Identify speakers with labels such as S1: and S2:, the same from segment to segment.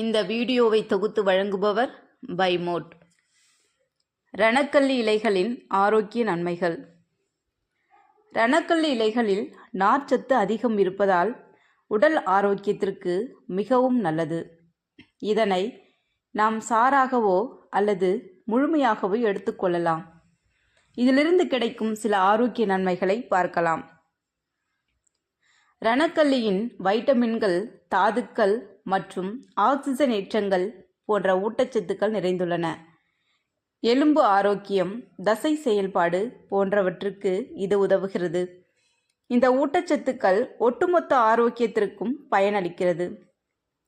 S1: இந்த வீடியோவை தொகுத்து வழங்குபவர் பைமோட். ரணக்கல்லி இலைகளின் ஆரோக்கிய நன்மைகள். ரணக்கல்லி இலைகளில் நார்ச்சத்து அதிகம் இருப்பதால் உடல் ஆரோக்கியத்திற்கு மிகவும் நல்லது. இதனை நாம் சாராகவோ அல்லது முழுமையாகவோ எடுத்துக்கொள்ளலாம் இதிலிருந்து கிடைக்கும் சில ஆரோக்கிய நன்மைகளை பார்க்கலாம். ரணக்கல்லியின் வைட்டமின்கள் தாதுக்கள் மற்றும் ஆக்சிஜன் ஏற்றங்கள் போன்ற ஊட்டச்சத்துக்கள் நிறைந்துள்ளன. எலும்பு ஆரோக்கியம் தசை செயல்பாடு போன்றவற்றுக்கு இது உதவுகிறது. இந்த ஊட்டச்சத்துக்கள் ஒட்டுமொத்த ஆரோக்கியத்திற்கும் பயனளிக்கிறது.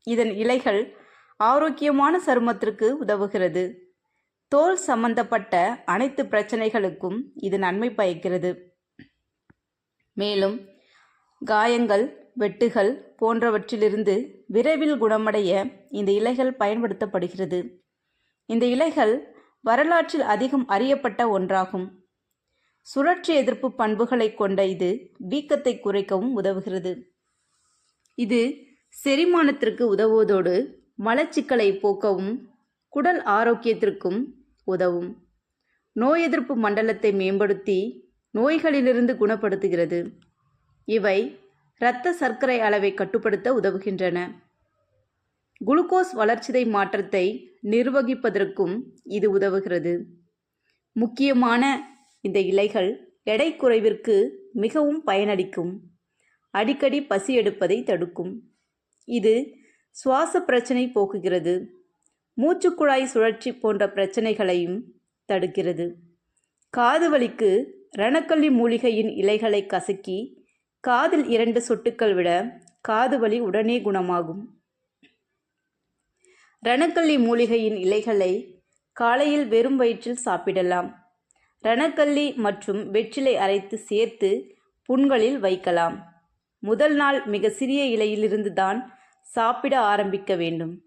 S1: இதன் இலைகள் ஆரோக்கியமான சருமத்திற்கு உதவுகிறது. தோல் சம்பந்தப்பட்ட அனைத்து பிரச்சனைகளுக்கும் இது நன்மை பயக்கிறது. மேலும் காயங்கள் வெட்டுகள் போன்றவற்றிலிருந்து விரைவில் குணமடைய இந்த இலைகள் பயன்படுத்தப்படுகிறது. இந்த இலைகள் வரலாற்றில் அதிகம் அறியப்பட்ட ஒன்றாகும். சுழற்சி எதிர்ப்பு பண்புகளை கொண்ட இது வீக்கத்தை குறைக்கவும் உதவுகிறது. இது செரிமானத்திற்கு உதவுவதோடு மலச்சிக்கலை போக்கவும் குடல் ஆரோக்கியத்திற்கும் உதவும். நோய் எதிர்ப்பு மண்டலத்தை மேம்படுத்தி நோய்களிலிருந்து குணப்படுத்துகிறது. இவை இரத்த சர்க்கரை அளவை கட்டுப்படுத்த உதவுகின்றன. குளுக்கோஸ் வளர்ச்சிதை மாற்றத்தை நிர்வகிப்பதற்கும் இது உதவுகிறது. முக்கியமான இந்த இலைகள் எடை குறைவிற்கு மிகவும் பயனளிக்கும். அடிக்கடி பசி எடுப்பதை தடுக்கும். இது சுவாச பிரச்சனை போக்குகிறது. மூச்சுக்குழாய் சுழற்சி போன்ற பிரச்சனைகளையும் தடுக்கிறது. காது வலிக்கு ரணக்கல்லி மூலிகையின் இலைகளை கசக்கி காதில் இரண்டு சொட்டுக்கள் விட காது வலி உடனே குணமாகும். ரணக்கல்லி மூலிகையின் இலைகளை காலையில் வெறும் வயிற்றில் சாப்பிடலாம். ரணக்கல்லி மற்றும் வெற்றிலை அரைத்து சேர்த்து புண்களில் வைக்கலாம். முதல் நாள் மிக சிறிய இலையிலிருந்து தான் சாப்பிட ஆரம்பிக்க வேண்டும்.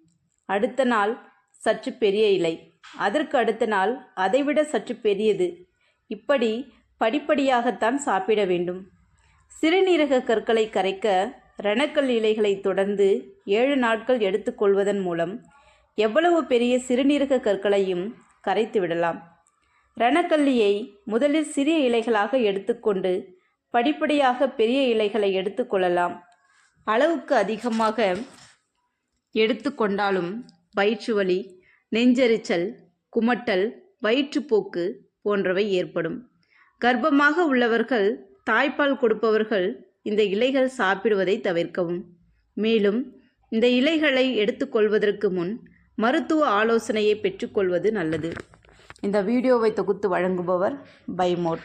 S1: அடுத்த நாள் சற்று பெரிய இலை. அதற்கு அடுத்த நாள் அதைவிட சற்று பெரியது. இப்படி படிப்படியாகத்தான் சாப்பிட வேண்டும். சிறுநீரக கற்களை கரைக்க ரணக்கல் இலைகளை தொடர்ந்து ஏழு நாட்கள் எடுத்துக்கொள்வதன் மூலம் எவ்வளவு பெரிய சிறுநீரக கற்களையும் கரைத்து விடலாம். ரணக்கல்லியை முதலில் சிறிய இலைகளாக எடுத்துக்கொண்டு படிப்படியாக பெரிய இலைகளை எடுத்துக்கொள்ளலாம் அளவுக்கு அதிகமாக எடுத்துக்கொண்டாலும் வயிற்று வலி நெஞ்செரிச்சல் குமட்டல் வயிற்றுப்போக்கு போன்றவை ஏற்படும். கர்ப்பமாக உள்ளவர்கள் தாய்ப்பால் கொடுப்பவர்கள் இந்த இலைகள் சாப்பிடுவதை தவிர்க்கவும். மேலும் இந்த இலைகளை எடுத்துக்கொள்வதற்கு முன் மருத்துவ ஆலோசனையை பெற்றுக்கொள்வது நல்லது. இந்த வீடியோவை தொகுத்து வழங்குபவர் பைமோட்.